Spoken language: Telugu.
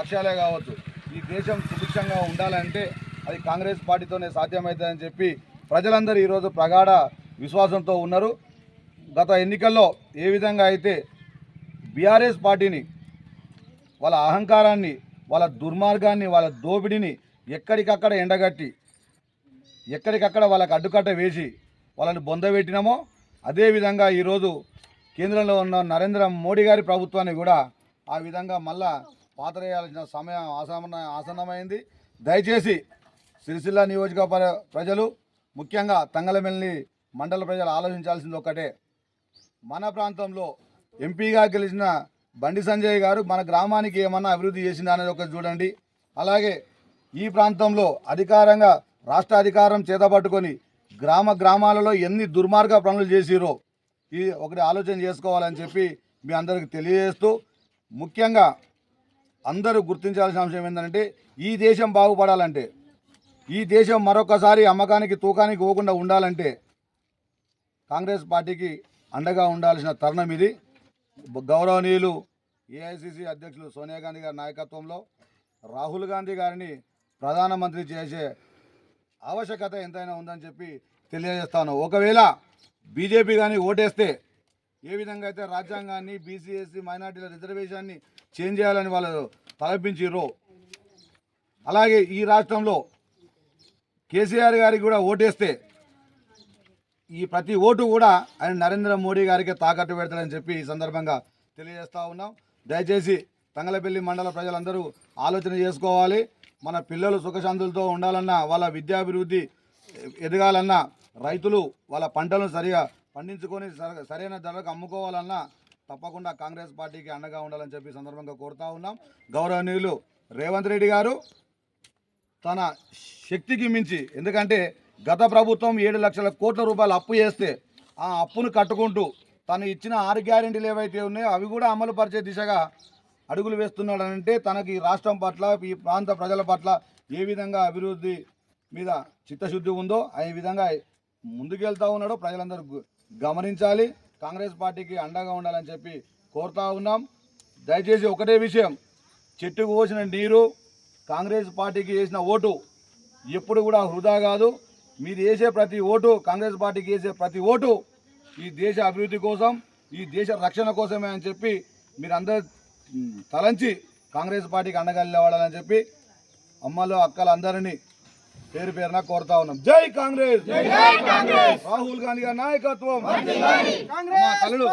లక్ష్యాలే కావచ్చు. ఈ దేశం సుభిక్షంగా ఉండాలంటే అది కాంగ్రెస్ పార్టీతోనే సాధ్యమవుతుందని చెప్పి ప్రజలందరూ ఈరోజు ప్రగాఢ విశ్వాసంతో ఉన్నారు. గత ఎన్నికల్లో ఏ విధంగా అయితే బీఆర్ఎస్ పార్టీని వాళ్ళ అహంకారాన్ని వాళ్ళ దుర్మార్గాన్ని వాళ్ళ దోపిడిని ఎక్కడికక్కడ ఎండగట్టి ఎక్కడికక్కడ వాళ్ళకి అడ్డుకట్ట వేసి వాళ్ళని బొందబెట్టినామో అదేవిధంగా ఈరోజు కేంద్రంలో ఉన్న నరేంద్ర మోడీ గారి ప్రభుత్వాన్ని కూడా ఆ విధంగా మళ్ళా పాతరేయాల్సిన సమయం ఆసన ఆసన్నమైంది. దయచేసి సిరిసిల్ల నియోజకవర్గ ప్రజలు ముఖ్యంగా తంగలమెల్లి మండల ప్రజలు ఆలోచించాల్సింది ఒక్కటే. మన ప్రాంతంలో ఎంపీగా గెలిచిన బండి సంజయ్ గారు మన గ్రామానికి ఏమన్నా అభివృద్ధి చేసిందా అనేది ఒకటి చూడండి. అలాగే ఈ ప్రాంతంలో అధికారంగా రాష్ట్ర అధికారం చేతపట్టుకొని గ్రామ గ్రామాలలో ఎన్ని దుర్మార్గ పనులు చేసిరో ఈ ఒకటి ఆలోచన చేసుకోవాలని చెప్పి మీ అందరికి తెలియజేస్తూ ముఖ్యంగా అందరూ గుర్తించాల్సిన అంశం ఏంటంటే ఈ దేశం బాగుపడాలంటే ఈ దేశం మరొకసారి అమ్మకానికి తూకానికి పోకుండా ఉండాలంటే కాంగ్రెస్ పార్టీకి అండగా ఉండాల్సిన తరుణం ఇది. గౌరవనీయులు ఏఐసిసి అధ్యక్షులు సోనియా గాంధీ గారి నాయకత్వంలో రాహుల్ గాంధీ గారిని ప్రధానమంత్రి చేసే ఆవశ్యకత ఎంతైనా ఉందని చెప్పి తెలియజేస్తాను ఒకవేళ బీజేపీ కానీ ఓటేస్తే ఏ విధంగా అయితే రాజ్యాంగాన్ని బీసీఎస్సీ మైనార్టీల రిజర్వేషన్ని చేంజ్ చేయాలని వాళ్ళు తలపించారు అలాగే ఈ రాష్ట్రంలో కేసీఆర్ గారికి కూడా ఓటేస్తే ఈ ప్రతి ఓటు కూడా ఆయన నరేంద్ర మోడీ గారికి తాకట్టు పెడతాడని చెప్పి ఈ సందర్భంగా తెలియజేస్తూ ఉన్నాం. దయచేసి తంగలపల్లి మండల ప్రజలందరూ ఆలోచన చేసుకోవాలి. మన పిల్లలు సుఖశాంతులతో ఉండాలన్నా వాళ్ళ విద్యాభివృద్ధి ఎదగాలన్నా రైతులు వాళ్ళ పంటలను సరిగా పండించుకొని సర- సరైన ధరకు అమ్ముకోవాలన్నా తప్పకుండా కాంగ్రెస్ పార్టీకి అండగా ఉండాలని చెప్పి సందర్భంగా కోరుతా ఉన్నాం. గౌరవనీయులు రేవంత్ రెడ్డి గారు తన శక్తికి మించి ఎందుకంటే గత ప్రభుత్వం ఏడు లక్షల కోట్ల రూపాయలు అప్పు చేస్తే ఆ అప్పును కట్టుకుంటూ తను ఇచ్చిన ఆరు గ్యారెంటీలు ఏవైతే ఉన్నాయో అవి కూడా అమలు పరిచే దిశగా అడుగులు వేస్తున్నాడనంటే తనకి ఈ రాష్ట్రం పట్ల ఈ ప్రాంత ప్రజల పట్ల ఏ విధంగా అభివృద్ధి మీద చిత్తశుద్ధి ఉందో ఆ విధంగా ముందుకెళ్తా ఉన్నాడో ప్రజలందరూ. గమనించాలి. కాంగ్రెస్ పార్టీకి అండగా ఉండాలని చెప్పి కోరుతా ఉన్నాం. దయచేసి ఒకటే విషయం చెట్టుకు పోసిన నీరు కాంగ్రెస్ పార్టీకి వేసిన ఓటు ఎప్పుడు కూడా వృధా కాదు. మీరు వేసే ప్రతి ఓటు కాంగ్రెస్ పార్టీకి వేసే ప్రతి ఓటు ఈ దేశ అభివృద్ధి కోసం ఈ దేశ రక్షణ కోసమే అని చెప్పి మీరు తలంచి కాంగ్రెస్ పార్టీకి అండగా నిలబడాలని చెప్పి అమ్మలు అక్కలు అందరినీ పేరు పేరున కోరుతా ఉన్నాం. జై కాంగ్రెస్! రాహుల్ గాంధీ గారి నాయకత్వం! తల్లులు!